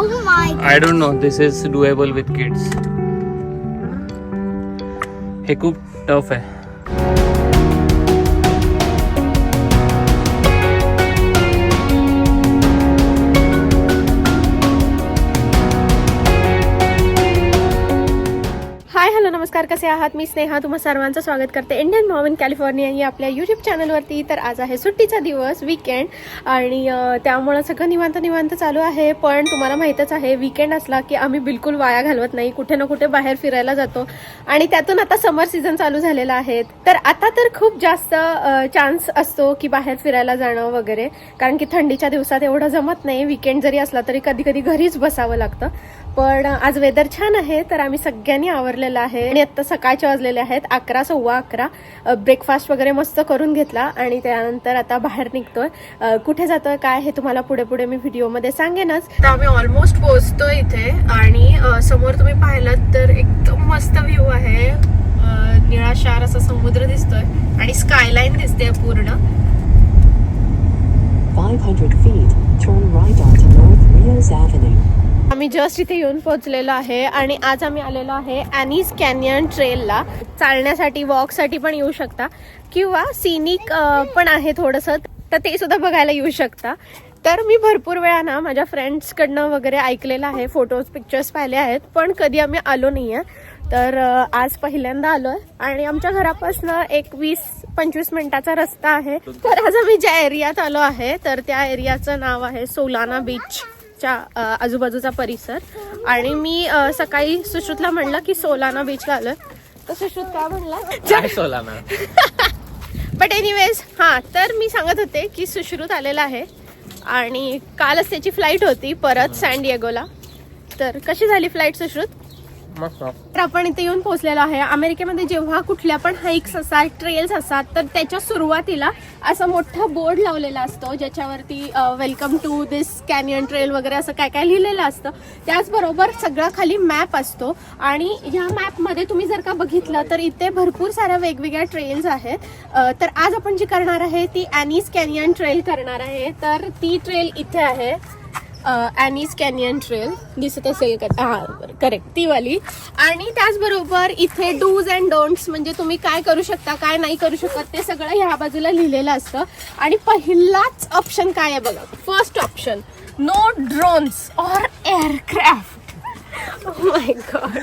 Oh my. I don't know this is doable with kids हे खूप tough आहे कसे आहात? मी स्नेहा तुम्हा सर्वांचं स्वागत करते. इंडियन मॉम इन कॅलिफोर्निया या आपल्या यूट्यूब चॅनलवरती तर आज आहे सुट्टीचा दिवस वीकेंड आणि त्यामुळं सगळं निवांत निवांत चालू आहे. पण तुम्हाला माहीतच आहे वीकेंड असला की आम्ही बिलकुल वाया घालवत नाही. कुठे ना कुठे बाहेर फिरायला जातो. आणि त्यातून आता समर सीझन चालू झालेला आहे. तर आता तर खूप जास्त चान्स असतो की बाहेर फिरायला जाणं वगैरे. कारण की थंडीच्या दिवसात एवढं जमत नाही. वीकेंड जरी असला तरी कधी कधी घरीच बसावं लागतं. पण आज वेदर छान आहे तर आम्ही सगळ्यांनी आवरलेलं आहे. आणि आता सकाळचे वाजलेले आहेत अकरा सव्वा अकरा. ब्रेकफास्ट वगैरे मस्त करून घेतला आणि त्यानंतर आता बाहेर निघतोय. कुठे जातोय काय हे तुम्हाला पुढे पुढे मी व्हिडिओमध्ये सांगेनच. तर आम्ही ऑलमोस्ट पोहोचतोय इथे आणि समोर तुम्ही पाहिलं तर एकदम मस्त व्ह्यू आहे. निळाशार असा समुद्र दिसतोय आणि स्कायलाईन दिसते पूर्ण. 500 feet, turn right onto North Rios Avenue. आम्ही जस्ट इथे येऊन पोहोचलेलो आहे आणि आज आम्ही आलेलो आहे अॅनीस कॅनियन ट्रेलला चालण्यासाठी वॉकसाठी पण येऊ शकता. किंवा सिनिक पण आहे थोडंसं. तर ते सुद्धा बघायला येऊ शकता. तर मी भरपूर वेळा ना माझ्या फ्रेंड्सकडनं वगैरे ऐकलेलं आहे फोटोज पिक्चर्स पाहिले आहेत. पण कधी आम्ही आलो नाही आहे तर आज पहिल्यांदा आलो आहे आणि आमच्या घरापासनं एक वीस पंचवीस मिनिटाचा रस्ता आहे. तर आज आम्ही ज्या एरियात आलो आहे तर त्या एरियाचं नाव आहे सोलाना बीच च्या अ, आजूबाजूचा परिसर. आणि मी सकाळी सुश्रुतला म्हणलं की सोलाना बीचला आलोय. तर सुश्रुत काय म्हणला? काय सोला ना बट एनिवेज हां तर मी सांगत होते की सुश्रुत आलेला आहे. आणि कालच त्याची फ्लाईट होती परत सॅन डिएगोला तर कशी झाली फ्लाईट सुश्रुत? मस्त. तर आपण इथे येऊन पोहोचलेलो आहे. अमेरिकेमध्ये जेव्हा कुठल्या पण हाईक्स असतात ट्रेल्स असतात तर त्याच्या सुरुवातीला असा मोठा बोर्ड लावलेला असतो ज्याच्यावरती welcome to this canyon trail वगैरे असं काय काय लिहिलेलं असतं. त्याचबरोबर सगळा खाली मॅप असतो आणि ह्या मॅपमध्ये तुम्ही जर का बघितलं तर इथे भरपूर साऱ्या वेगवेगळ्या ट्रेल्स आहेत. तर आज आपण जी करणार आहे ती अॅनीस कॅनियन ट्रेल करणार आहे. तर ती ट्रेल इथे आहे. अॅनीस कॅनियन ट्रेल दिसत असेल का? हा करेक्ट ती वाली. आणि त्याचबरोबर इथे डूज अँड डोंट्स म्हणजे तुम्ही काय करू शकता काय नाही करू शकत ते सगळं ह्या बाजूला लिहिलेलं असतं. आणि पहिलाच ऑप्शन काय आहे बघा? First option no drones or aircraft my god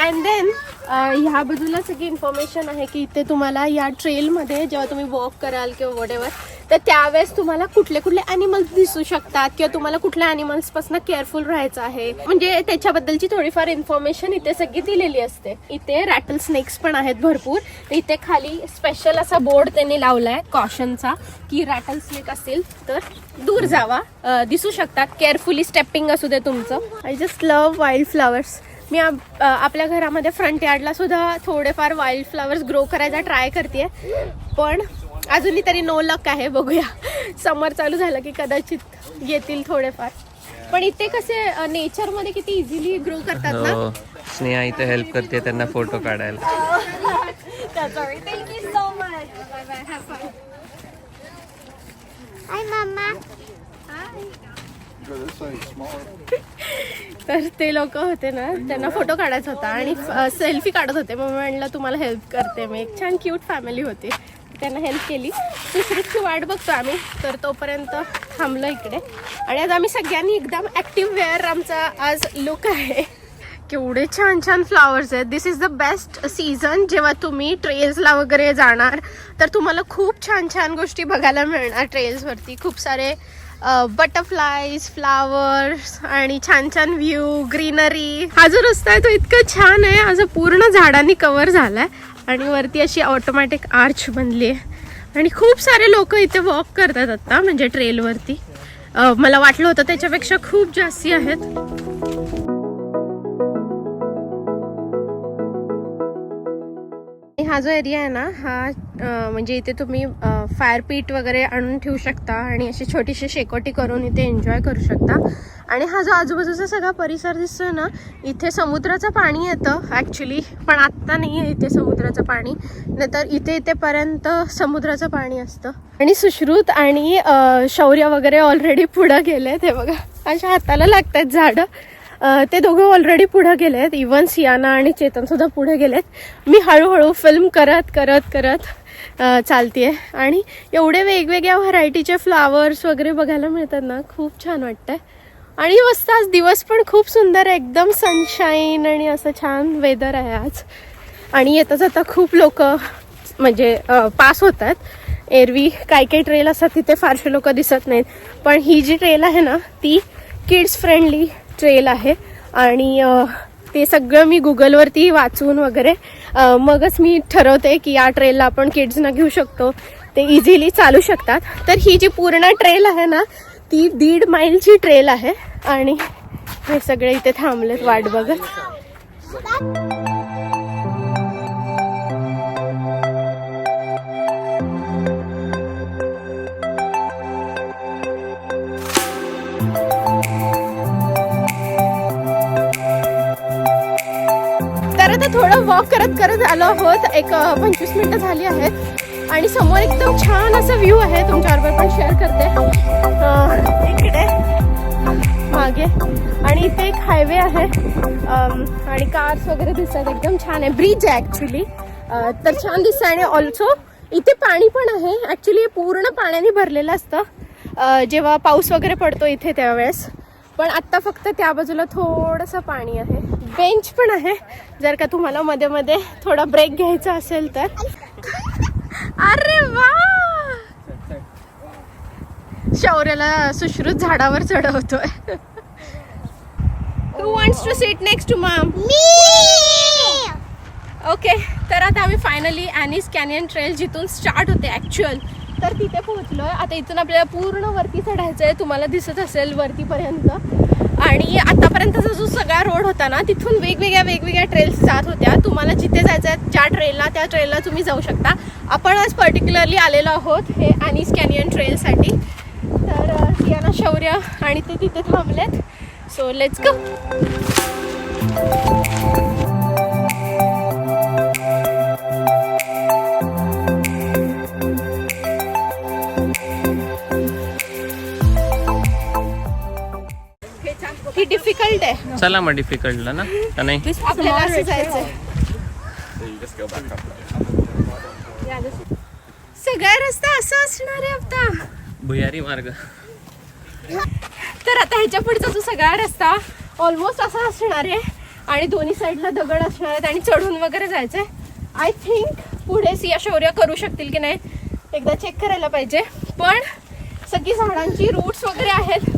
and then ह्या बाजूला सगळी इन्फॉर्मेशन आहे की इथे तुम्हाला या ट्रेलमध्ये जेव्हा तुम्ही वॉक कराल किंवा वॉट तर त्यावेळेस तुम्हाला कुठले कुठले ॲनिमल्स दिसू शकतात किंवा तुम्हाला कुठल्या ॲनिमल्सपासून केअरफुल राहायचं आहे? म्हणजे त्याच्याबद्दलची थोडीफार इन्फॉर्मेशन इथे सगळी दिलेली असते. इथे रॅटल स्नेक्स पण आहेत भरपूर. इथे खाली स्पेशल असा बोर्ड त्यांनी लावलाय कॉशनचा की रॅटल स्नेक असेल तर दूर जावा. दिसू शकतात. केअरफुली स्टेपिंग असू दे तुमचं. I just love wildflowers मी आप- आपल्या घरामध्ये फ्रंट यार्डला सुद्धा थोडेफार वाईल्ड फ्लॉवर्स ग्रो करायचा ट्राय करते पण अजूनही तरी नो लक आहे बघूया. समर चालू झालं की कदाचित येतील थोडेफार. पण इथे कसे नेचरमध्ये किती इझिली ग्रो करतात ना? हो. स्नेहा इथे हेल्प करते त्यांना फोटो काढायला. तर ते लोक होते ना त्यांना फोटो काढायचा होता आणि सेल्फी काढत होते. मग म्हणलं तुम्हाला हेल्प करते मी. एक छान क्यूट फॅमिली होती. त्यांना हेल्प केली. दुसरीची वाट बघतो आम्ही. तर तोपर्यंत थांबलो इकडे. आणि आज आम्ही सगळ्यांनी एकदम ॲक्टिव्ह वेअर आमचा आज लुक आहे. केवढे छान छान फ्लावर्स आहेत. This is the best season जेव्हा तुम्ही ट्रेल्सला वगैरे जाणार तर तुम्हाला खूप छान छान गोष्टी बघायला मिळणार ट्रेल्सवरती खूप सारे बटरफ्लायज फ्लावर्स आणि छान छान व्ह्यू ग्रीनरी हा जो रस्ता आहे तो इतका छान आहे. आज पूर्ण झाडांनी कवर झाला आहे आणि वरती अशी ऑटोमॅटिक आर्च बनली आहे. आणि खूप सारे लोक इथे वॉक करतात आता म्हणजे ट्रेलवरती मला वाटलं होतं त्याच्यापेक्षा खूप जास्ती आहेत. हा जो एरिया आहे ना हा म्हणजे इथे तुम्ही फायर पीट वगैरे आणून ठेवू शकता आणि अशी छोटीशी शेकोटी करून इथे एन्जॉय करू शकता. आणि हा जो आजूबाजूचा सगळा परिसर दिसतोय ना इथे समुद्राचं पाणी येतं ॲक्च्युली पण आत्ता नाही आहे इथे समुद्राचं पाणी. नाहीतर इथे इथेपर्यंत समुद्राचं पाणी असतं. आणि सुश्रुत आणि शौर्य वगैरे ऑलरेडी पुढं गेले ते बघा अशा हाताला लागतात झाडं. ते दोघं ऑलरेडी पुढे गेलेत. इवन सियाना आणि चेतन सुद्धा पुढे गेलेत. मी हळूहळू फिल्म करत करत करत चालते चालतीये. आणि एवढे वेगवेगळ्या व्हरायटीचे फ्लावर्स वगैरे बघायला मिळतात ना खूप छान वाटतंय. आणि मस्त आज दिवस पण खूप सुंदर आहे. एकदम सनशाईन आणि असं छान वेदर आहे आज. आणि येता जाता खूप लोक म्हणजे पास होतात. एरवी काही काही ट्रेल असतात तिथे फारसे लोक दिसत नाहीत. पण ही जी ट्रेल आहे ना ती किड्स फ्रेंडली ट्रेल आहे. आणि ते सगळं मी गुगलवरती वाचून वगैरे मगच मी ठरवते की या ट्रेलला आपण किड्सना घेऊ शकतो. ते इझिली चालू शकतात. तर ही जी पूर्ण ट्रेल आहे ना ती दीड माईलची ट्रेल आहे. आणि हे सगळे इथे थांबलेत वाट बघत. थोडं वॉक करत करत आलो आहोत. एक पंचवीस मिनटं झाली आहेत. आणि समोर एकदम छान असा व्ह्यू आहे. तुमच्याबरोबर पण शेअर करते. इकडे. मागे. आणि इथे एक हायवे आहे. आणि कार्स वगैरे दिसतात. एकदम छान आहे. ब्रिज आहे ॲक्च्युली तर छान दिसतं आणि ऑल्सो इथे पाणी पण आहे. ॲक्च्युली पूर्ण पाण्याने भरलेलं असतं. जेव्हा पाऊस वगैरे पडतो इथे त्यावेळेस. पण आत्ता फक्त त्या बाजूला थोडंसं पाणी आहे. बेंच पण आहे. जर का तुम्हाला मध्ये मध्ये थोडा ब्रेक घ्यायचा असेल तर. अरे वा! शौर्याला सुश्रुत झाडावर चढवतोय. Who wants to sit next to mom? Okay तर आता आम्ही फायनली ॲनिस कॅनियन ट्रेल जिथून स्टार्ट होते ॲक्च्युअल तर तिथे पोहोचलोय. आता इथून आपल्याला पूर्ण वरती चढायचं आहे तुम्हाला दिसत असेल वरतीपर्यंत. आणि आतापर्यंतचा जो सगळा रोड होता ना तिथून वेगवेगळ्या वेगवेगळ्या ट्रेल्स जात होत्या. तुम्हाला जिथे जायचं आहे ज्या ट्रेलला त्या ट्रेलला तुम्ही जाऊ शकता. आपण आज पर्टिक्युलरली आलेलो आहोत हे ॲनिस कॅनियन ट्रेलसाठी तर सियाना शौर्य आणि ते तिथे थांबलेत. सो लेट्स गो डिफिकल्ट आहे. चला मग डिफिकल्टला ना. का नाही? आपल्याला असं जायचंय. सगळा रस्ता असा असणार आहे आता. भुयारी मार्ग. तर आता ह्याच्या पुढचा जो सगळा रस्ता ऑलमोस्ट असा असणार आहे. आणि दोन्ही साईडला दगड असणार आहेत आणि चढून वगैरे जायचंय. आय थिंक पुढे सिया शौर्य करू शकतील की नाही एकदा चेक करायला पाहिजे. पण सगळी झाडांची रूट्स वगैरे आहेत.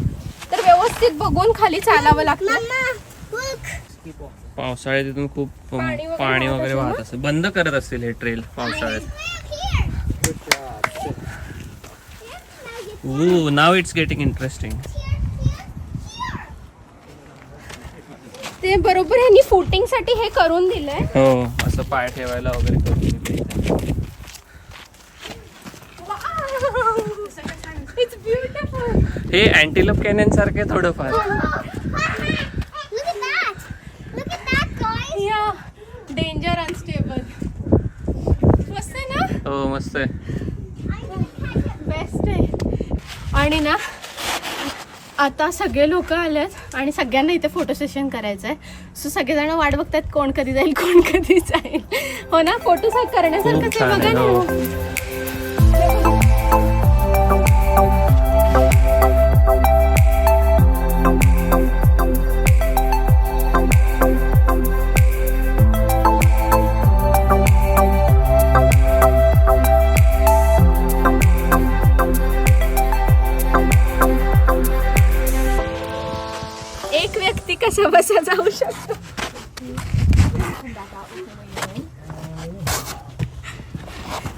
तर व्यवस्थित बघून खाली चालावं लागतं. पावसाळ्यात तिथून खूप पाणी वगैरे पाणी वाहत वगैरे असेल वाहत? असेल. बंद करत असतील हे ट्रेल पावसाळ्यात. ओ नाव इट्स गेटिंग इंटरेस्टिंग ते बरोबर ह्यांनी फुटिंगसाठी हे करून दिलंय. हो असं पाय ठेवायला वगैरे करून ब्युटिफुल हे अँटिलप कॅनन सारखे थोडंफार. डेंजर अनस्टेबल मस्त आहे ना? हो मस्त आहे. बेस्ट आहे. आणि ना आता सगळे लोक आलेत आणि सगळ्यांना इथे फोटो सेशन करायचं आहे. सो सगळेजण वाट बघतात कोण कधी जाईल कोण कधी जाईल. हो ना? फोटो करण्यासारखंच आहे बघा हो. ना. कसा बसा जाऊ शकतो.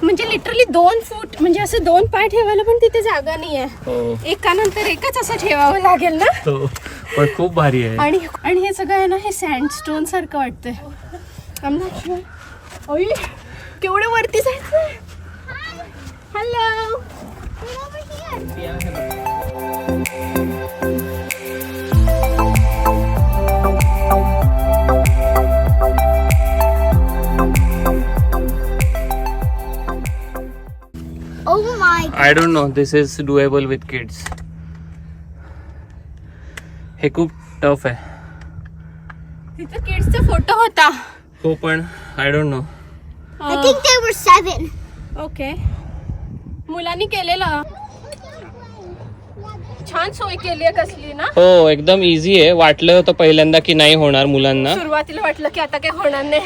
म्हणजे लिटरली दोन फूट म्हणजे असं दोन पाय ठेवायला पण तिथे जागा नाही आहे हो. एकानंतर एकच असं ठेवावं लागेल ना? हो पण खूप भारी आहे. आणि आणि हे सगळं आहे ना हे सँडस्टोन सारखं वाटतंय. ओय, केवढं वरती जायचं hello Oh my I don't know this is doable with kids हे खूप टफ आहे. तिथे किड्सचा फोटो होता. हो पण I don't know I think they were seven. Okay मुलांनी केलेलं. छान सोय केली आहे कसली ना? हो एकदम इझी आहे. वाटलं होतं पहिल्यांदा की नाही होणार मुलांना. सुरुवातीला वाटलं की आता काही होणार नाही.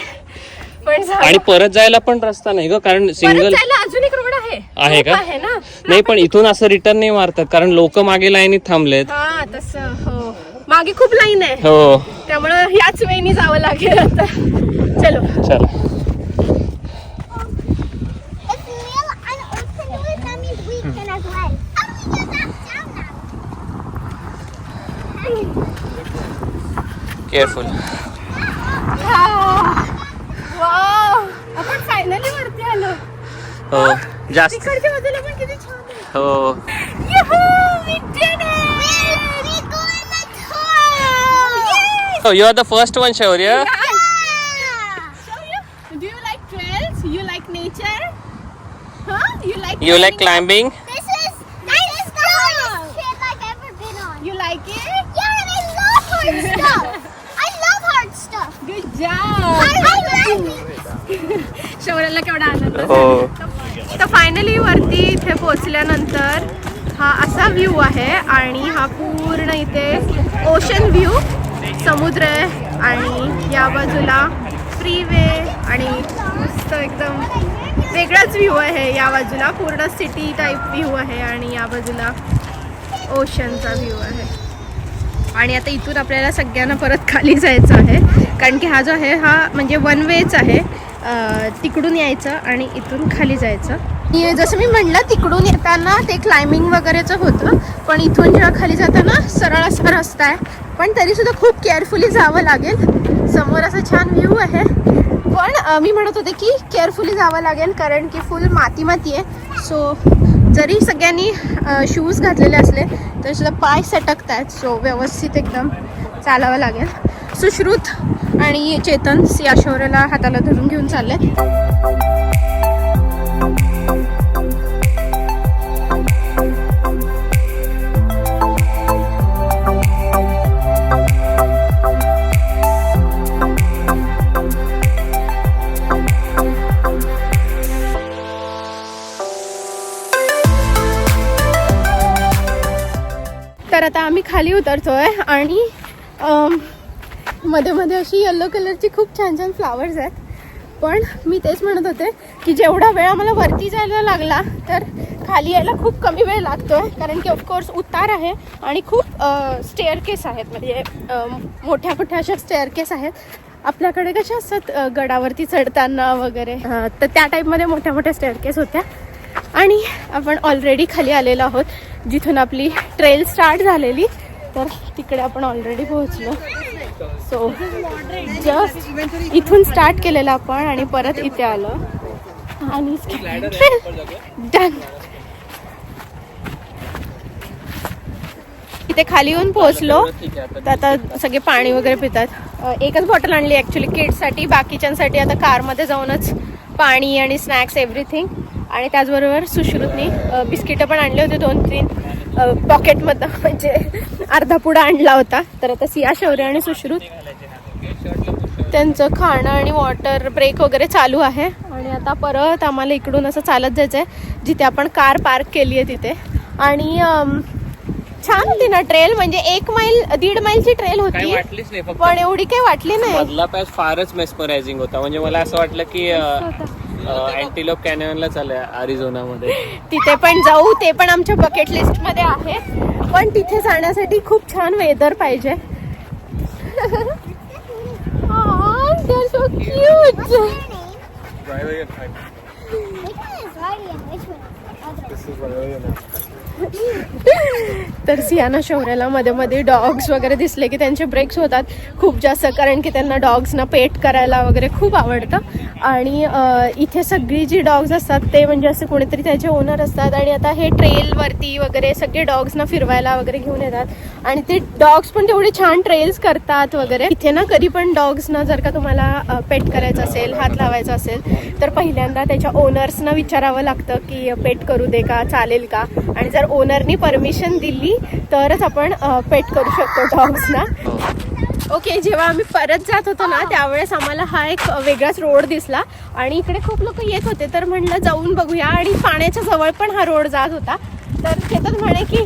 पण झालं. आणि परत जायला पण रस्ता नाही ग कारण परत सिंगल जायला आहे का? खूप आहे ना? नाही पण इथून असं रिटर्न नाही मारतात कारण लोक मागे लाईनीत थांबलेत. हा तसं हो. मागे खूप लाईन आहे. हो. त्यामुळं ह्याच वेळी जावं लागेल आता. चलो. केअरफुल आपण फायनली वरती आलो. हो जास्त तिकडच्या बाजूला पण किती छान आहे हो Yahoo! We did it! We go in the car. You are the first one Shaurya Yeah. Show you. Do you like trails? You like nature? Huh? You like you like climbing? Climbing This is this is the hardest trip I've ever been on. You like it? Yeah, and I love hard stuff. I love hard stuff. Good job. I love it. शौर्याला केवढा आनंद हो झाला. तर Finally वरती इथे पोचल्यानंतर हा असा व्ह्यू आहे आणि हा पूर्ण इथे ओशन व्ह्यू समुद्र आहे आणि या बाजूला फ्री वे आणि मस्त एकदम वेगळाच व्ह्यू आहे. या बाजूला पूर्ण सिटी टाईप व्ह्यू आहे आणि या बाजूला ओशनचा व्ह्यू आहे. आणि आता इथून आपल्याला सगळ्यांना परत खाली जायचं आहे. कारण की हा जो आहे हा म्हणजे वन वेच आहे. तिकडून यायचं आणि इथून खाली जायचं. जसं मी म्हणलं तिकडून येताना ते क्लाइम्बिंग वगैरेचं होतं पण इथून जेव्हा खाली जाताना सरळ असा रस्ता आहे. पण तरीसुद्धा खूप केअरफुली जावं लागेल. समोर असा छान व्ह्यू आहे. पण मी म्हणत होते की केअरफुली जावं लागेल कारण की फुल माती माती आहे. सो जरी सगळ्यांनी शूज घातलेले असले तरी सुद्धा पाय सटकत आहेत सो व्यवस्थित एकदम चालावं लागेल. सुश्रुत आणि चेतन या शौर्याला हाताला धरून घेऊन चालले खाली उतरतोय आणि मध्ये मध्ये अशी येलो कलरची खूप छान छान फ्लावर्स आहेत. पण मी तेच म्हणत होते की जेवढा वेळ आम्हाला वरती जायला लागला तर खाली यायला खूप कमी वेळ लागतो आहे कारण की ऑफकोर्स उतार आहे आणि खूप स्टेअर केस आहेत. म्हणजे मोठ्या मोठ्या अशा स्टेअर केस आहेत. आपल्याकडे कशा असतात गडावरती चढताना वगैरे? तर त्या टाईपमध्ये मोठ्या मोठ्या स्टेअर केस होत्या. आणि आपण ऑलरेडी खाली आलेलो आहोत. जिथून आपली ट्रेल स्टार्ट झालेली. तर तिकडे आपण ऑलरेडी पोहोचलो. सो जस्ट इथून स्टार्ट केलेलं आपण आणि परत इथे आलो. आणि डन इथे खाली येऊन पोहोचलो. तर आता सगळे पाणी वगैरे पितात. एकच बॉटल आणली ॲक्च्युली किड्ससाठी बाकीच्यांसाठी आता कारमध्ये जाऊनच पाणी आणि स्नॅक्स एव्हरीथिंग आणि त्याचबरोबर सुश्रुतनी बिस्किटं पण आणले होते दोन तीन पॉकेटमधनं म्हणजे अर्धा पुडा आणला होता. तर आता सिया शौर्य आणि सुश्रुत त्यांचं खाणं आणि वॉटर ब्रेक वगैरे चालू आहे. आणि आता परत आम्हाला इकडून असं चालत जायचं आहे जिथे आपण कार पार्क केली आहे तिथे. आणि छान होती ना ट्रेल म्हणजे एक मैल दीड मैलची ट्रेल होती. पण एवढी काही वाटली नाही. मधला पॅच फारच मेस्मरायझिंग होता. म्हणजे मला असं वाटलं की अँटीलोप कॅनॉनला चालू अरिझोनामध्ये मध्ये. तिथे पण जाऊ ते पण आमच्या बकेट लिस्टमध्ये आहे. पण तिथे जाण्यासाठी खूप छान वेदर पाहिजे. तर सियाना शौर्याला मध्ये मध्ये डॉग्स वगैरे दिसले की त्यांचे ब्रेक्स होतात. खूप जास्त कारण की त्यांना डॉग्सना पेट करायला वगैरे खूप आवडतं. आणि इथे सगळी जी डॉग्स असतात ते म्हणजे असे कोणीतरी त्याचे ओनर असतात आणि आता हे ट्रेलवरती वगैरे सगळे डॉग्सना फिरवायला वगैरे घेऊन येतात. आणि ते डॉग्स पण तेवढे छान ट्रेल्स करतात वगैरे. इथे ना कधी पण डॉग्सना जर का तुम्हाला पेट करायचं असेल हात लावायचा असेल तर पहिल्यांदा त्याच्या ओनर्सना विचारावं लागतं की पेट करू दे का? चालेल का? आणि जर ओनरनी परमिशन दिली तरच आपण पेट करू शकतो डॉग्सना ओके जेव्हा आम्ही परत जात होतो ना त्यावेळेस आम्हाला हा एक वेगळाच रोड दिसला. आणि इकडे खूप लोक येत होते तर म्हणलं जाऊन बघूया. आणि पाण्याच्या जवळ पण हा रोड जात होता. तर चेतन म्हणे की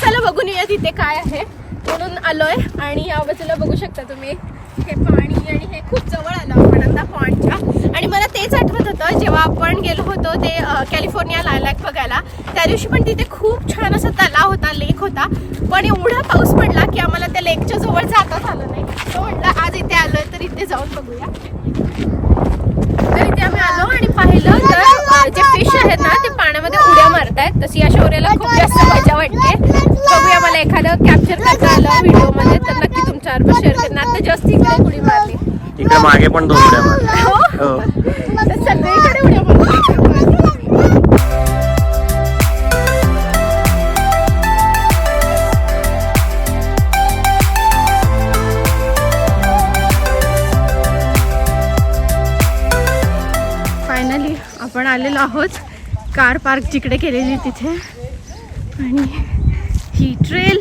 चला बघून येऊया तिथे काय आहे. म्हणून आलोय. आणि या बाजूला बघू शकता तुम्ही हे पाणी आणि हे खूप जवळ आलं आपण आता पॉइंटच्या आणि मला तेच आठवत होतं जेव्हा आपण गेलो होतो ते कॅलिफोर्निया लायलॅक बघायला त्या दिवशी पण तिथे खूप छान असा तलाव होता लेक होता. पण एवढा पाऊस पडला की आम्हाला त्या लेकच्या जवळ जाताच आलं नाही. तो म्हटलं आज इथे आलोय तर इथे जाऊन बघूया. तर इथे आम्ही आलो आणि पाहिलं तर जे फिश आहेत ना ते पाण्यामध्ये उड्या मारतायत. तशी या शौर्याला खूप जास्त मजा वाटते. बघूया मला एखादं कॅप्चर करता आलं व्हिडिओमध्ये तर नक्की तुमच्याबरोबर शेअर करणार आता जस्ट इकडे उडी मार इकडे मागे पण दोन उड्या मारल्या. हो? हो. सगळीकडे उड्या फायनली आपण आलेलो आहोत कार पार्क जिकडे केलेली तिथे. आणि ही ट्रेल